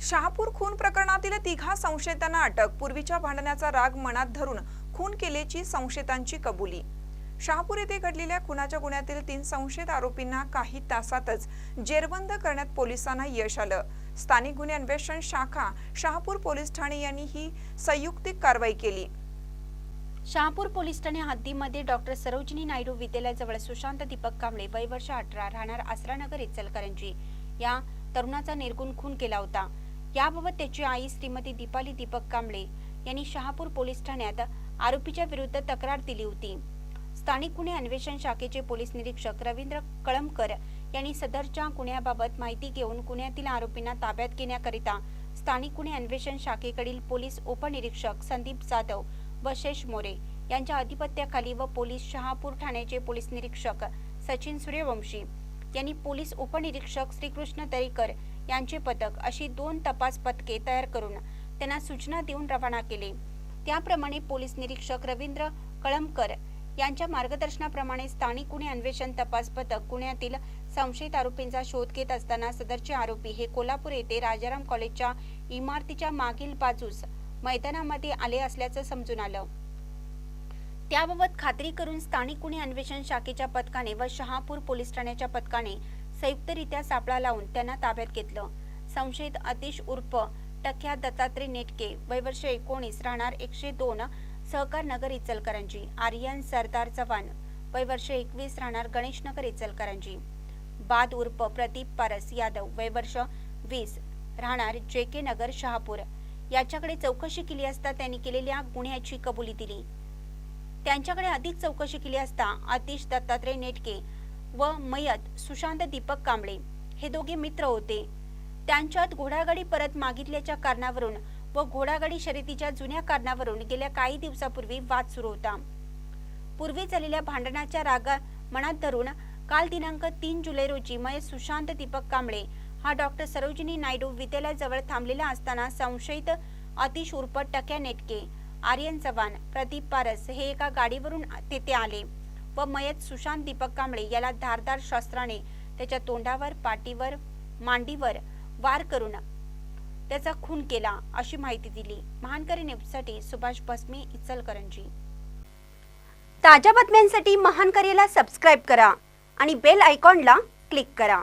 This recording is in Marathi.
शहापूर खून प्रकरणातील तिघा संशयितांना अटक पूर्वीच्या भांडण्याचा राग मनात धरून खून केल्याची संशयितांची कबुली. शहापूर येथे घडलेल्या खुनाच्या गुन्ह्यातील तीन संशयित आरोपींना काही तासातच जेरबंद करण्यात पोलिसांना यश आलं. स्थानिक गुन्हे अन्वेषण शाखा शहापूर पोलीस ठाणे यांनी ही संयुक्तिक कारवाई केली. शहापूर पोलीस ठाणे हद्दीमध्ये डॉक्टर सरोजिनी नायडू विद्यालयाजवळ सुशांत दीपक कांबळे वय वर्ष अठरा राहणार आसरानगर इचलकरंजी. या तरुणाचा निर्गुण खून केला होता. याबाबत त्याची आई श्रीमती दीपाली दीपक कांबळे यांनी शहापूर पोलीस ठाण्यात आरोपीच्या विरुद्ध तक्रार दिली होती. स्थानिक गुन्हे अन्वेषण शाखेचे पोलीस निरीक्षक रवींद्र कळमकर यांनी सदरच्या गुन्ह्याबाबत माहिती घेऊन गुन्ह्यातील आरोपींना ताब्यात घेण्याकरिता स्थानिक गुन्हे अन्वेषण शाखेकडील पोलीस उपनिरीक्षक संदीप जाधव व शेष मोरे यांच्या अधिपत्याखाली व पोलीस शहापूर ठाण्याचे पोलीस निरीक्षक सचिन सूर्यवंशी यांनी पोलीस उपनिरीक्षक श्रीकृष्ण दरेकर यांचे पथक अशी दोन तपास पथके तयार करून त्यांना सूचना देऊन रवाना केले. त्याप्रमाणे पोलीस निरीक्षक रवींद्र कळमकर यांच्या मार्गदर्शनाप्रमाणे स्थानिक गुन्हे अन्वेषण तपास पथक गुन्ह्यातील संशयित आरोपींचा शोध घेत असताना सदरचे आरोपी हे कोल्हापूर येथे राजाराम कॉलेजच्या इमारतीच्या मागील बाजूस मैदानामध्ये आले असल्याचं समजून आलं. त्याबाबत खात्री करून स्थानिक गुन्हे अन्वेषण शाखेच्या पथकाने व शहापूर पोलीस ठाण्याच्या पथकाने संयुक्तरित्या सापळा लावून त्यांना ताब्यात घेतलं. संशयित अतिश उर्फ टक्या दत्तात्रय नेटके वयवर्ष एकोणीस राहणार एकशे दोन सहकार नगर इचलकरंजी. आर्यन सरदार चव्हाण वयवर्ष एकवीस राहणार गणेशनगर इचलकरंजी. बाद उर्फ प्रदीप पारस यादव वयवर्ष वीस राहणार जे के नगर शहापूर. याच्याकडे चौकशी केली असता त्यांनी केलेल्या गुन्ह्याची कबुली दिली. त्यांच्याकडे अधिक चौकशी केली असता आतिश दत्तात्रय नेटके व मयत सुशांत दीपक कांबळे हे दोघे मित्र होते. त्यांच्यात घोडागाडी परत मागितल्याच्या कारणावरून व घोडागाडी शर्यतीच्या जुन्या कारणावरून गेल्या काही दिवसापूर्वी वाद सुरू होता. पूर्वी झालेल्या भांडणाच्या रागा मनात धरून काल दिनांक तीन जुलै रोजी मयत सुशांत दीपक कांबळे हा डॉक्टर सरोजिनी नायडू विद्यालयाजवळ थांबलेला असताना संशयित अतिश उर्फ टक्या नेटके आर्यन चव्हाण प्रदीप पारस हे एका गाडीवरून तेथे आले. व मयत सुशांत दीपक कांबळे याला धारदार शस्त्राने त्याच्या तोंडावर पाठीवर मांडीवर वार करून त्याचा खून केला अशी माहिती दिली. महानकरी न्यूजसाठी सुभाष भस्मे इचलकरंजी. ताज्या बातम्यांसाठी महानकरीला सबस्क्राईब करा आणि बेल आयकॉनला क्लिक करा.